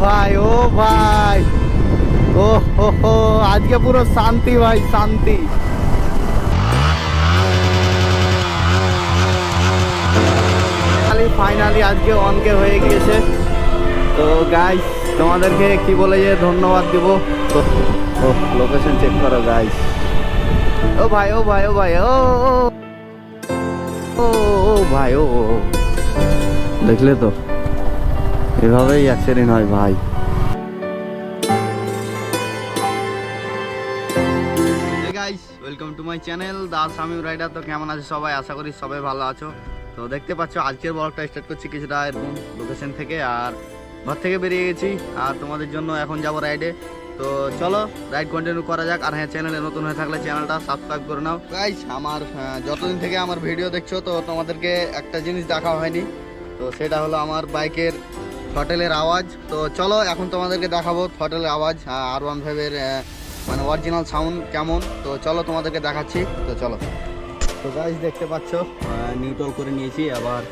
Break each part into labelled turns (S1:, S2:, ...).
S1: ভাই ও ভাই ও হো হো আজকে পুরো শান্তি ভাই শান্তি ফাইনালি আজকে অনকে হয়ে গিয়েছে তো গাইস তোমাদেরকে কি বলে যে ধন্যবাদ দিব ও লোকেশন চেক করো গাইস ও ভাই ও ভাই ও ভাই ও ও, ভাই ও। দেখলে তো এভাবেই অ্যাক্সিডেন্ট হয় ভাই। Welcome to my channel the Samim rider তো কেমন আছে সবাই? আশা করি সবাই ভালো আছো। তো দেখতে পাচ্ছ, আজকের ব্লগটা স্টার্ট করছি কিছুটা এরকম লোকেশন থেকে আর ঘর থেকে বেরিয়ে গেছি। আর তোমাদের জন্য এখন যাব রাইডে তো চলো রাইড কন্টিনিউ করা যাক। আর হ্যাঁ চ্যানেলে নতুন হয়ে থাকলে চ্যানেলটা সাবস্ক্রাইব করে নাও। গাইস আমার যতদিন থেকে আমার ভিডিও দেখছ, তো তোমাদেরকে একটা জিনিস দেখা হয়নি। তো সেটা হলো আমার বাইকের থটেলের আওয়াজ। তো চলো, এখন তোমাদেরকে দেখাবো থটেলের আওয়াজ আর ওয়ান ফাইভের মানে অরিজিনাল সাউন্ড কেমন। তো চলো, তোমাদেরকে দেখাচ্ছি। তো চলো। তো গাইজ দেখতে পাচ্ছ নিউট্রাল করে নিয়েছি, আবার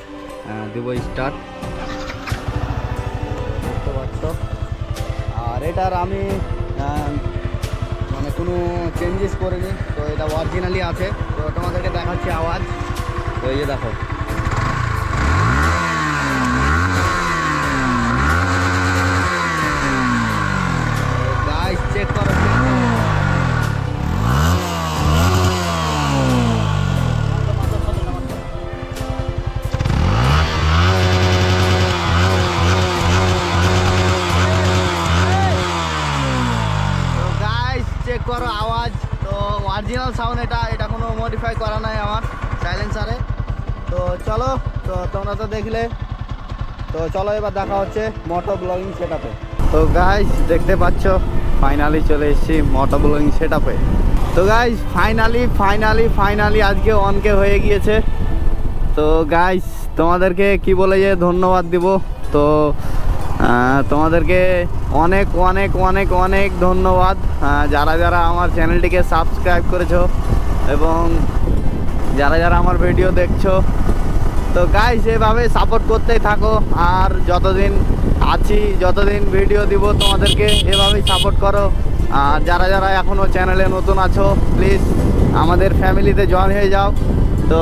S1: দেবো স্টার্ট দেখতে পাচ্ছ। আর এটার আমি মানে কোনো চেঞ্জেস করিনি, তো এটা অরিজিনালি আছে। তো তোমাদেরকে দেখাচ্ছি আওয়াজ। তো এই দেখো গাইস চেক করো চেক করো আওয়াজ তো অরিজিনাল সাউন্ড এটা এটা কোনো মডিফাই করা নাই আমার তো চলো, তো তোমরা তো দেখলে। তো চলো এবার দেখা হচ্ছে মোটো ব্লগিং সেটআপে। তো গাইস দেখতে পাচ্ছ ফাইনালি চলে এসেছি মোটো ব্লগিং সেটআপে তো গাইস ফাইনালি ফাইনালি ফাইনালি আজকে অনকে হয়ে গিয়েছে। তো গাইস তোমাদেরকে কি বলে যে ধন্যবাদ দিব? তো তোমাদেরকে অনেক অনেক অনেক অনেক ধন্যবাদ। যারা যারা আমার চ্যানেলটিকে সাবস্ক্রাইব করেছ এবং যারা যারা আমার ভিডিও দেখছ। তো গাইস এভাবে সাপোর্ট করতেই থাকো। আর যতদিন আছি, যতদিন ভিডিও দিব তোমাদেরকে এভাবেই সাপোর্ট করো। আর যারা যারা এখনও চ্যানেলে নতুন আছো প্লিজ আমাদের ফ্যামিলিতে জয়েন হয়ে যাও। তো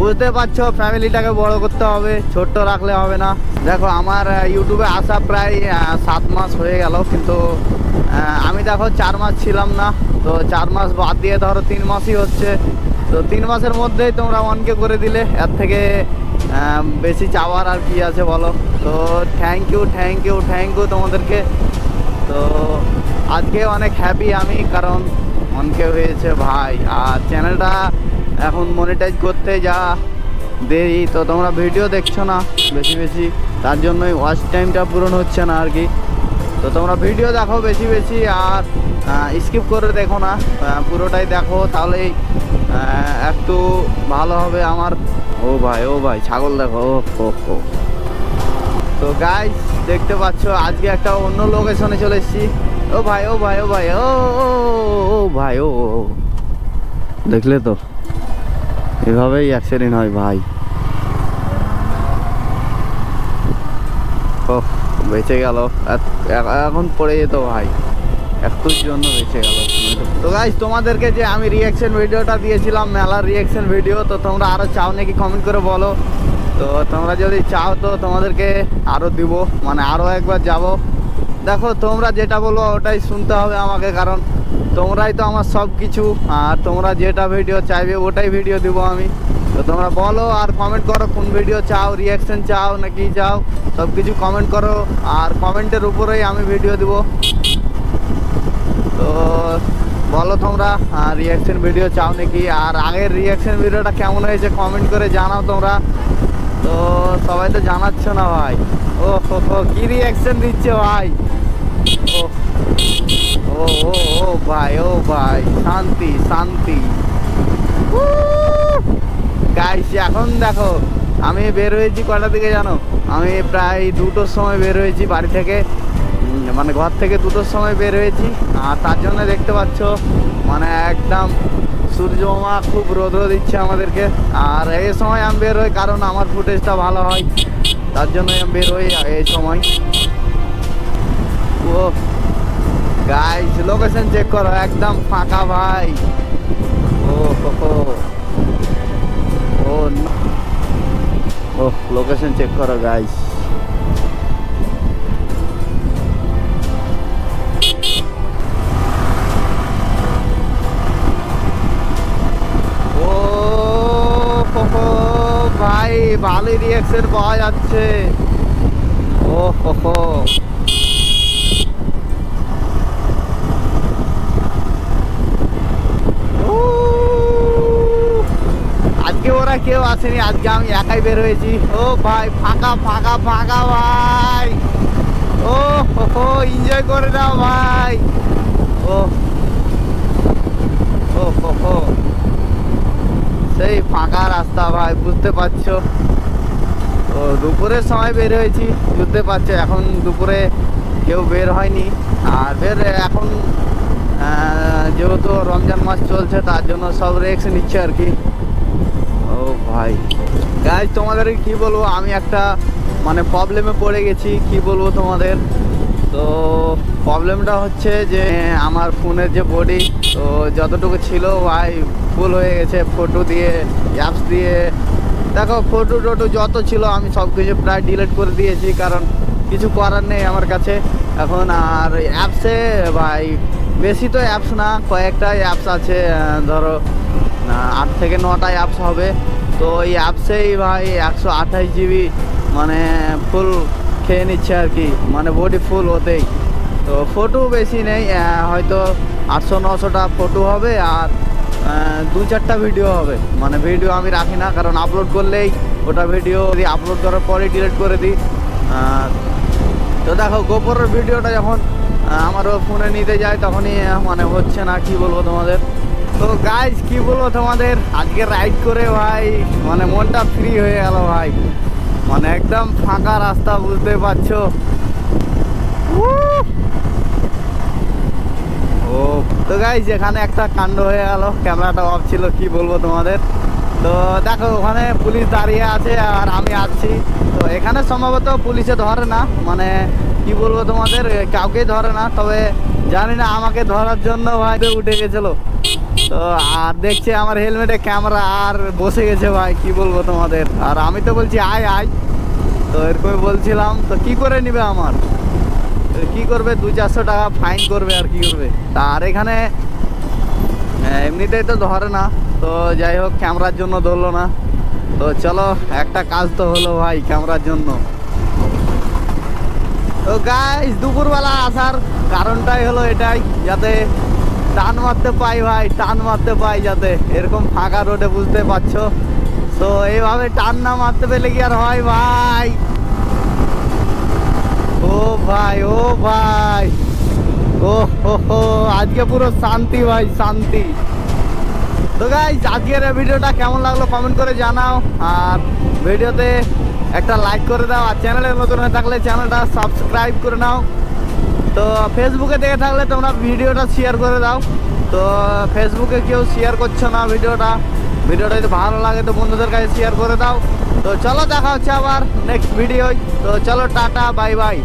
S1: বুঝতে পারছ ফ্যামিলিটাকে বড় করতে হবে, ছোট্ট রাখলে হবে না। দেখো, আমার ইউটিউবে আসা প্রায় সাত মাস হয়ে গেল, কিন্তু আমি দেখো চার মাস ছিলাম না। তো চার মাস বাদ দিয়ে ধরো তিন মাসই হচ্ছে। তো তিন মাসের মধ্যেই তোমরা ওয়ানকে করে দিলে। এর থেকে বেশি চাওয়ার আর কি আছে বলো? তো thank you thank you thank you তোমাদেরকে। তো আজকে অনেক হ্যাপি আমি, কারণ অনেকে হয়েছে ভাই। আর চ্যানেলটা এখন মনিটাইজ করতে যা দেরি, তো তোমরা ভিডিও দেখছ না বেশি বেশি। তার জন্যই ওয়াচ টাইমটা পূরণ হচ্ছে না আর কি। তো তোমরা ভিডিও দেখো বেশি বেশি, আর স্কিপ করে দেখো না। পুরোটাই দেখো, তাহলেই একটু ভালো হবে আমার ও ভাই ও ভাই ছাগল দেখো ও ও ও। তো গাইস দেখতে পাচ্ছ আজকে একটা অন্য লোকেশনে চলে এসেছি। ও ভাই ও ভাই ও ভাই ও ও, ভাই ও। দেখলে তো এভাবেই অ্যাক্সিডেন্ট হয় ভাই। ও বেঁচে গেল। এখন পড়ে যেত ভাই। একটুর জন্য বেঁচে গেল। তো গাইজ তোমাদেরকে যে আমি রিয়াকশন ভিডিওটা দিয়েছিলাম, মেলার রিয়াকশন ভিডিও তো তোমরা আরও চাও নাকি কমেন্ট করে বলো? তো তোমরা যদি চাও, তো তোমাদেরকে আরও দিব। মানে আরও একবার যাব। দেখো, তোমরা যেটা বলো ওটাই শুনতে হবে আমাকে, কারণ তোমরাই তো আমার সব কিছু আর তোমরা যেটা ভিডিও চাইবে, ওটাই ভিডিও দিব আমি। তো তোমরা বলো আর কমেন্ট করো, কোন ভিডিও চাও রিয়াকশন চাও নাকি চাও সব কিছু কমেন্ট করো, আর কমেন্টের উপরেই আমি ভিডিও দিব। তো বলো তোমরা রিয়াকশন ভিডিও চাও নাকি? আর আগের রিয়াকশন ভিডিওটা কেমন হয়েছে কমেন্ট করে জানাও তোমরা। তো সবাই তো জানাচ্ছ না ভাই। ও, হো হো, কি রিয়াকশন দিচ্ছে ভাই? ও ও ও ও, ভাই ও, ভাই, শান্তি শান্তি। গাইস এখন দেখো, আমি বের হয়েছি কটা দিকে জানো? আমি প্রায় দুটোর সময় বের হয়েছি বাড়ি থেকে। মানে ঘর থেকে দুটোর সময় বের হয়েছি। আর তার জন্য দেখতে পাচ্ছ মানে একদম সূর্য মামা খুব রোদ্র দিচ্ছে আমাদেরকে। আর এই সময় আমি বের হই কারণ আমার ফুটেজটা ভালো হয়। তার জন্য আমি বের হই এই সময়। ও গাইস লোকেশন চেক করো, একদম ফাঁকা ভাই। ও ও লোকেশন চেক করো গাইস ভালোই রিয়াকশন পাওয়া যাচ্ছে। ও হো আজকে ওরা কেউ আসেনি, আজকে আমি একাই বের হয়েছি। ও ভাই, ফাঁকা ফাঁকা ফাঁকা ভাই। ও হো এনজয় করে নাও ভাই। ও ও হো হো। সেই ফাঁকা রাস্তা ভাই, বুঝতে পারছ? তো দুপুরের সময় বের হয়েছি, বুঝতে পারছ? এখন দুপুরে কেউ বের হয়নি। আর বের এখন যেহেতু রমজান মাস চলছে, তার জন্য সব রেক্স নিচ্ছে আর কি। ও ভাই। গাইজ তোমাদের কি বলব? আমি একটা মানে প্রবলেমে পড়ে গেছি, কি বলব তোমাদের? তো প্রবলেমটা হচ্ছে যে, আমার ফোনের যে বডি তো যতটুকু ছিল ভাই ফুল হয়ে গেছে ফটো দিয়ে অ্যাপস দিয়ে। দেখো ফটো টোটো যত ছিল, আমি সব কিছু প্রায় ডিলিট করে দিয়েছি, কারণ কিছু করার নেই আমার কাছে। এখন আর অ্যাপসে ভাই, বেশি তো অ্যাপস না কয়েকটা অ্যাপস আছে ধরো আট থেকে নটা অ্যাপস হবে। তো এই অ্যাপসেই ভাই একশো আঠাশ জিবি মানে ফুল খেয়ে নিচ্ছে আর কি। মানে বডি ফুল হতেই তো ফটো বেশি নেই হয়তো আটশো, নশোটা ফটো হবে আর দু চারটা ভিডিও হবে। মানে ভিডিও আমি রাখি না, কারণ আপলোড করলেই ওটা ভিডিও যদি আপলোড করার পরে ডিলিট করে দিই। তো দেখো গোপরের ভিডিওটা যখন আমারও ফোনে নিতে যায় তখনই মানে হচ্ছে না, কি বলব তোমাদের? তো গাইজ কি বলব তোমাদের? আজকে রাইড করে ভাই মানে মনটা ফ্রি হয়ে গেল ভাই। মানে একদম ফাঁকা রাস্তা, বুঝতে পারছ! ও, তো গাইজ এখানে একটা কাণ্ড হয়ে গেল। ক্যামেরাটা অফ ছিল, কি বলব তোমাদের? তো দেখো, ওখানে পুলিশ দাঁড়িয়ে আছে আর আমি আছি। তো এখানে সম্ভবত পুলিশে ধরে না মানে কি বলব তোমাদের, কাউকেই ধরে না, তবে জানি না আমাকে ধরার জন্য ভাই উঠে গেছিল। তো, আর দেখছি আমার হেলমেটে ক্যামেরা, আর বসে গেছে ভাই, কি বলব তোমাদের? আর আমি তো বলছি, আয় আয়। তো এরকমই বলছিলাম, তো কি করে নিবে আমার? কি করবে? দু চারশো টাকা ফাইন করবে আর কি করবে? আর এখানে এমনিতেই তো ধরে না। তো যাই হোক, ক্যামেরার জন্য ধরলো না। তো চলো, একটা কাজ তো হলো ভাই, ক্যামেরার জন্য। তো গাইস দুপুরবেলা আসার কারণটাই হলো এটাই, যাতে টান মারতে পাই ভাই, টান মারতে পাই যাতে। এরকম ফাঁকা রোডে বুঝতে পারছ? তো এইভাবে টান না মারতে পেলে কি আর হয় ভাই? ও ভাই ও ভাই। ও, হো আজকে পুরো শান্তি ভাই, শান্তি। তো গাইজ আজকের ভিডিওটা কেমন লাগল কমেন্ট করে জানাও। আর ভিডিওতে একটা লাইক করে দাও। আর চ্যানেলে নতুন হয়ে থাকলে চ্যানেলটা সাবস্ক্রাইব করে নাও। তো ফেসবুকে দেখে থাকলে তোমরা ভিডিওটা শেয়ার করে দাও। তো ফেসবুকে কেউ শেয়ার করছ না ভিডিওটা ভিডিওটা যদি ভালো লাগে তো বন্ধুদের কাছে শেয়ার করে দাও। তো চলো দেখা হচ্ছে আবার নেক্সট ভিডিও তো চলো টাটা বাই বাই